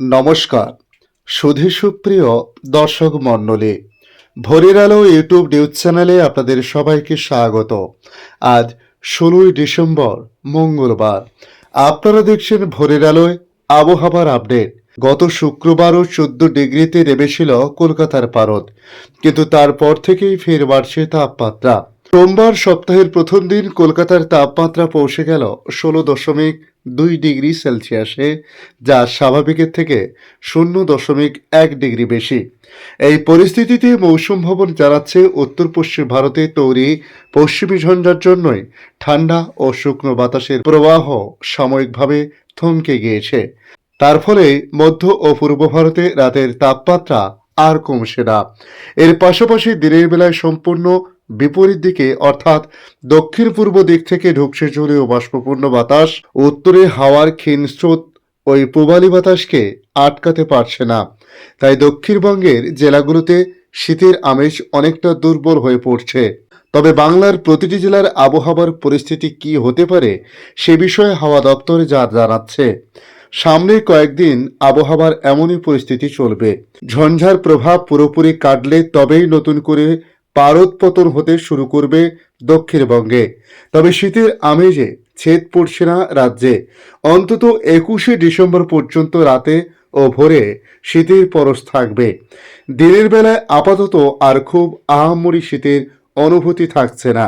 নমস্কার। সুধী সুপ্রিয় দর্শক মণ্ডলী, ভোরের আলো ইউটিউব নিউজ চ্যানেলে আপনাদের সবাইকে স্বাগত। আজ ষোলোই ডিসেম্বর, মঙ্গলবার। আপনারা দেখছেন ভোরের আলোয় আবহাওয়ার আপডেট। গত শুক্রবারও চোদ্দ ডিগ্রিতে নেমেছিল কলকাতার পারদ, কিন্তু তারপর থেকেই ফের বাড়ছে তাপমাত্রা। সোমবার সপ্তাহের প্রথম দিন কলকাতার তাপমাত্রা পৌঁছে গেল ষোলো দশমিক দুই ডিগ্রি সেলসিয়াসে, যা স্বাভাবিকের থেকে শূন্য দশমিক এক ডিগ্রি বেশি। এই পরিস্থিতিতে মৌসুম ভবন জানাচ্ছে উত্তর পশ্চিম ভারতে তৈরি পশ্চিমী ঝঞ্ঝার জন্যই ঠান্ডা ও শুকনো বাতাসের প্রবাহ সাময়িকভাবে থমকে গিয়েছে। তার ফলে মধ্য ও পূর্ব ভারতে রাতের তাপমাত্রা আর কমছে না। এর পাশাপাশি দিনের বেলায় সম্পূর্ণ বিপরীত দিকে, অর্থাৎ দক্ষিণ পূর্ব দিক থেকে ঢুকছে জলীয় বাষ্পপূর্ণ বাতাস, উত্তরে হাওয়ার ক্ষীণ স্রোত, ওই পূবালি বাতাসকে আটকাতে পারছে না। তাই দক্ষিণবঙ্গের জেলাগুলোতে শীতের আমেজ অনেকটা দুর্বল হয়ে পড়ছে। তবে বাংলার প্রতিটি জেলার আবহাওয়ার পরিস্থিতি কি হতে পারে, সে বিষয়ে হাওয়া দপ্তর যা জানাচ্ছে। সামনে কয়েকদিন আবহাওয়ার এমনই পরিস্থিতি চলবে। ঝঞ্ঝার প্রভাব পুরোপুরি কাটলে তবেই নতুন করে পারদ পতন হতে শুরু করবে দক্ষিণবঙ্গে। তবে শীতের আমেজে ছেদ পড়ছে না রাজ্যে। অন্তত একুশে ডিসেম্বর পর্যন্ত রাতে ও ভোরে শীতের পরশ থাকবে। দিনের বেলায় আপাতত আর খুব আহামরি শীতের অনুভূতি থাকছে না।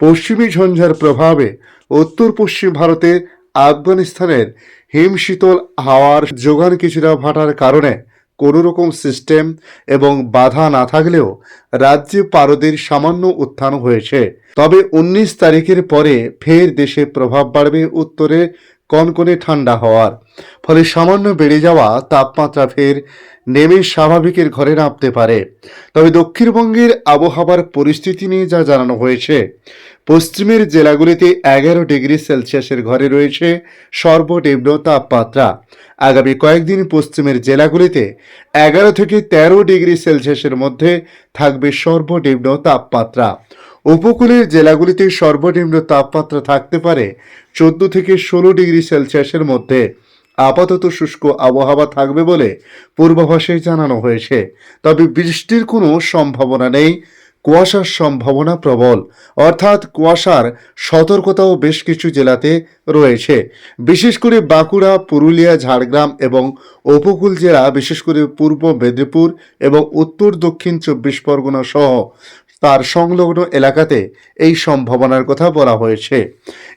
পশ্চিমী ঝঞ্ঝার প্রভাবে উত্তর পশ্চিম ভারতের আফগানিস্তানের হিমশীতল হাওয়ার যোগান কিছুটা ভাটার কারণে কোনো রকম সিস্টেম এবং বাধা না থাকলেও রাজ্যে পারদের সামান্য উত্থান হয়েছে। তবে উনিশ তারিখের পরে ফের দেশে প্রভাব বাড়বে উত্তরে কনকনে ঠান্ডা হওয়ার। ফলে সামান্য বেড়ে যাওয়া তাপমাত্রা ফের নেমে স্বাভাবিকের ঘরে নামতে পারে। তবে দক্ষিণবঙ্গের আবহাওয়ার পরিস্থিতি নিয়ে যা জানানো হয়েছে, পশ্চিমের জেলাগুলিতে এগারো ডিগ্রি সেলসিয়াসের ঘরে রয়েছে সর্বনিম্ন তাপমাত্রা। আগামী কয়েকদিন পশ্চিমের জেলাগুলিতে এগারো থেকে তেরো ডিগ্রি সেলসিয়াসের মধ্যে থাকবে সর্বনিম্ন তাপমাত্রা। উপকূলের জেলাগুলিতে সর্বনিম্ন তাপমাত্রা থাকতে পারে চোদ্দ থেকে ষোলো ডিগ্রি সেলসিয়াসের মধ্যে। আপাতত শুষ্ক আবহাওয়া থাকবে বলে পূর্বাভাসে জানানো হয়েছে। তবে বৃষ্টির কোনো সম্ভাবনা নেই। কুয়াশার সম্ভাবনা প্রবল। অর্থাৎ কুয়াশার সতর্কতাও বেশ কিছু জেলাতে রয়েছে। বিশেষ করে বাঁকুড়া, পুরুলিয়া, ঝাড়গ্রাম এবং উপকূল জেলা, বিশেষ করে পূর্ব মেদিনীপুর এবং উত্তর দক্ষিণ চব্বিশ পরগনা সহ তার সংলগ্ন এলাকাতে এই সম্ভাবনার কথা বলা হয়েছে।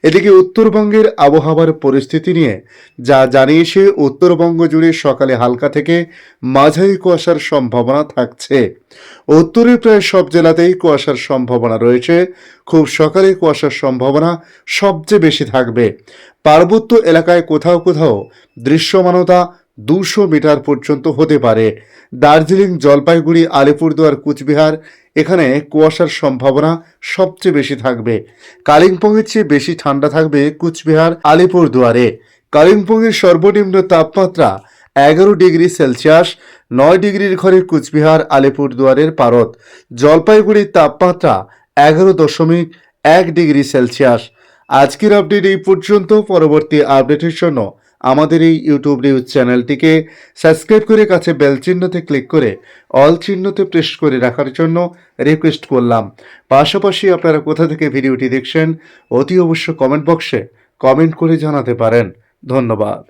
এদিকে উত্তরবঙ্গের আবহাওয়ার পরিস্থিতি নিয়ে যা জানিয়েছে উত্তরবঙ্গ জুড়ে সকালে হালকা থেকে মাঝারি কুয়াশার সম্ভাবনা থাকছে। উত্তরের প্রায় সব জেলাতেই কুয়াশার সম্ভাবনা রয়েছে। খুব সকালে কুয়াশার সম্ভাবনা সবচেয়ে বেশি থাকবে। পার্বত্য এলাকায় কোথাও কোথাও দৃশ্যমানতা দুশো মিটার পর্যন্ত হতে পারে। দার্জিলিং, জলপাইগুড়ি, আলিপুরদুয়ার, কুচবিহার এখানে কুয়াশার সম্ভাবনা সবচেয়ে বেশি থাকবে। কালিম্পংয়ের চেয়ে বেশি ঠান্ডা থাকবে কুচবিহার, আলিপুরদুয়ারে। কালিম্পংয়ের সর্বনিম্ন তাপমাত্রা এগারো ডিগ্রি সেলসিয়াস, নয় ডিগ্রির ঘরে কুচবিহার, আলিপুরদুয়ারের পারদ। জলপাইগুড়ির তাপমাত্রা এগারো দশমিক এক ডিগ্রি সেলসিয়াস। আজকের আপডেট এই পর্যন্ত। পরবর্তী আপডেটের জন্য আমাদের এই ইউটিউব নিউজ চ্যানেলটিকে সাবস্ক্রাইব করে কাছে বেল চিহ্নতে ক্লিক করে অল চিহ্নতে প্রেস করে রাখার জন্য রিকোয়েস্ট করলাম। পাশাপাশি আপনারা কোথা থেকে ভিডিওটি দেখছেন, অতি অবশ্য কমেন্ট বক্সে কমেন্ট করে জানাতে পারেন। ধন্যবাদ।